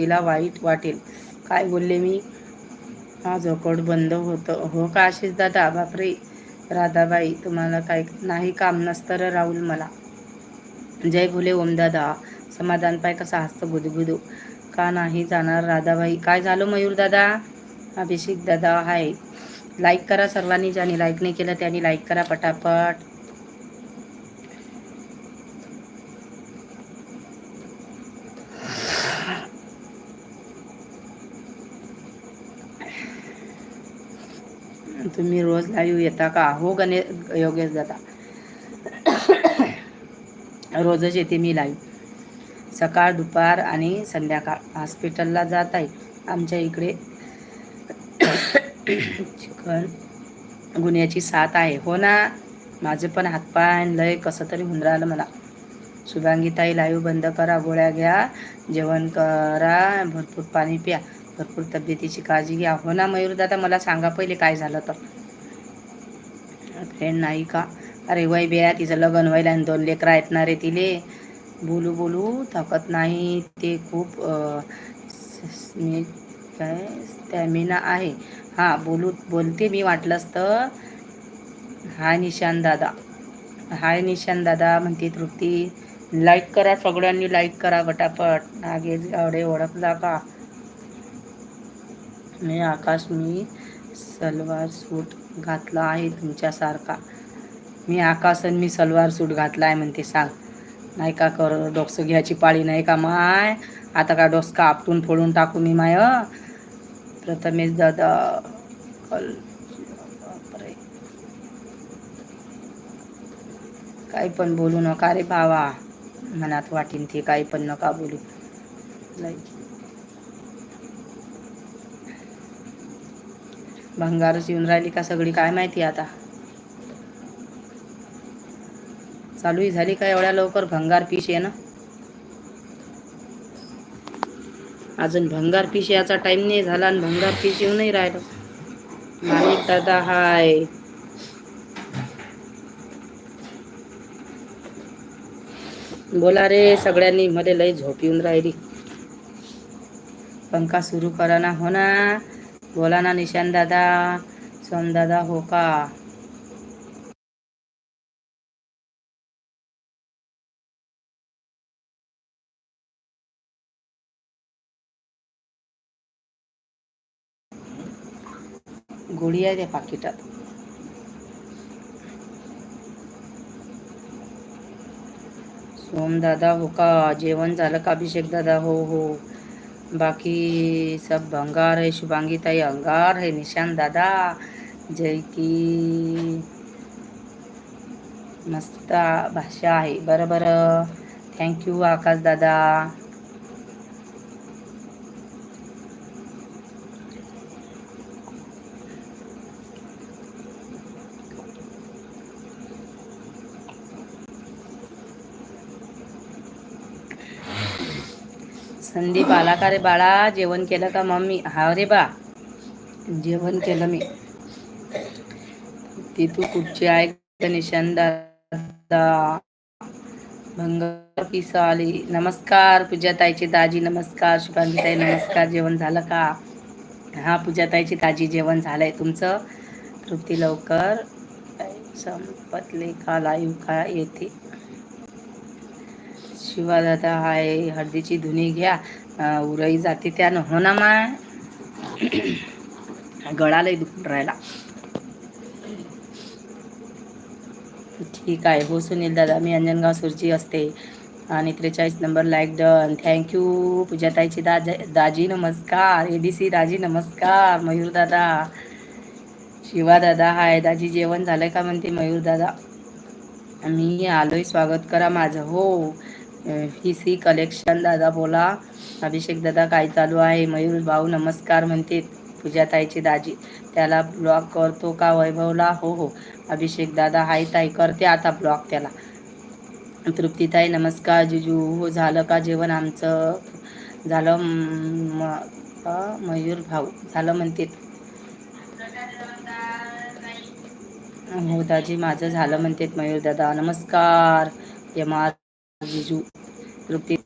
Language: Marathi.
तिला वाईट वाटेल. काय बोलले मी? माझं अकाउंट बंद होतं. हो का आशिष दादा? बापरे. राधाबाई तुम्हाला काय नाही काम नसतं राहुल मला. जय भोले ओमदादा समाधान पाय कसा हसतं बुधबुधू का नाही जाणार राधाबाई? काय झालं मयूर दादा? अभिषेक दादा हाय. लाईक करा सर्वांनी. ज्यांनी लाईक नाही केलं त्यांनी लाईक करा पटापट. तुम्ही रोज लाईव्ह येता का? हो गणे योगेश दादा. रोजच येते मी लाईव्ह सकाळ दुपार आणि संध्याकाळ. हॉस्पिटलला जात आहे. आमच्या इकडे चिकन गुन्ह्याची साथ आहे. हो ना? माझे पण हातपाय लय कसं तरी होऊन राहिलं मला. शुभांगीताई लाईव्ह बंद करा गोळ्या घ्या जेवण करा भरपूर पाणी प्या. भरपूर तब्येतीची काळजी घ्या. हो ना मयूरदादा मला सांगा पहिले काय झालं तर. फ्रेंड नाही का? अरे वय बेया तिचं लग्न व्हायला आणि दोन लेकरं आहेत ना रे तिले. बोलू बोलू थकत नाही. ते खूप काय? स्टॅमिना आहे. हां बोलू बोलते मी वाटलंच तर. हाय निशान दादा. हाय निशान दादा म्हणते तृप्ती. लाईक करा सगळ्यांनी लाईक करा पटापट. नागेश गावडे ओळखला का? मी आकाश मी सलवार सूट घातला आहे तुमच्यासारखा. मी आकाश आणि मी सलवार सूट घातला आहे म्हणते सांग. नाही का कर डोकसं घ्यायची पाळी नाही का माय? आता का डोसका आपटून फोडून टाकू मी माय प्रथमेश दादा कल काही पण बोलू नका रे भावा मनात वाटीन ते काही पण नका बोलू. लाईक. भंगारच येऊन राहिली का सगळी काय माहिती आता? चालू झाली का एवढ्या लवकर? भंगार पिश आहे ना? अजून भंगार पिश याचा टाइम नाही झाला आणि भंगार पीश येऊ नाही राहिलं. माणिक दादा हाय. बोला रे सगळ्यांनी मध्ये लई झोप येऊन राहिली. पंखा सुरू करा ना हो ना. बोला ना निशान दादा सोम दादा हो का? गोळी आहे त्या पाकिटात. सोम दादा हो का? जेवण झालं का अभिषेक दादा? हो हो. बाकी सब भंगार है शुभांगी ताई अंगार है निशान दादा जय की मस्त भाषा आहे. बरं बरं. थँक्यू आकाश दादा. संदीप आला का रे बाळा? जेवण केलं का मम्मी? हा रे बा. जेवण केलं मी. ती तू कुठची आहे निशान दादा? भंगार पिसा आली नमस्कार पूजाताईची दाजी नमस्कार शुभांगीताई नमस्कार. जेवण झालं का? हा पूजाताईची दाजी जेवण झालंय तुमचं? तृप्ती लवकर. संपतले का लाईव्ह का येते? शिवा दादा हाय हळदीची धुनी घ्या. उरई जाते त्यानं हो ना माय गळालाही दुखून राहिला. ठीक आहे. हो सुनील दादा मी अंजनगाव सुरजी असते. आणि त्रेचाळीस number like done. Thank you पूजाताईची दाजा दाजी नमस्कार. ए डी सी दाजी नमस्कार. मयूर दादा. शिवा दादा हाय. दाजी जेवण झालंय का म्हणते मयूर दादा? मी आलोय. स्वागत करा माझं. हो. व्ही सी कलेक्शन दादा बोला. अभिषेक दादा काय चालू आहे? मयूर भाऊ नमस्कार म्हणते पूजाताईची दाजी. त्याला ब्लॉक करतो का वैभवला? हो हो. अभिषेक दादा हाय ताई करते आता ब्लॉक त्याला. तृप्तीताई नमस्कार. जिजू हो झालं का जेवण आमचं? झालं मयूर भाऊ झालं म्हणते. हो दाजी माझं झालं म्हणते मयूर दादा. नमस्कार. यमा जिजू तृप्ती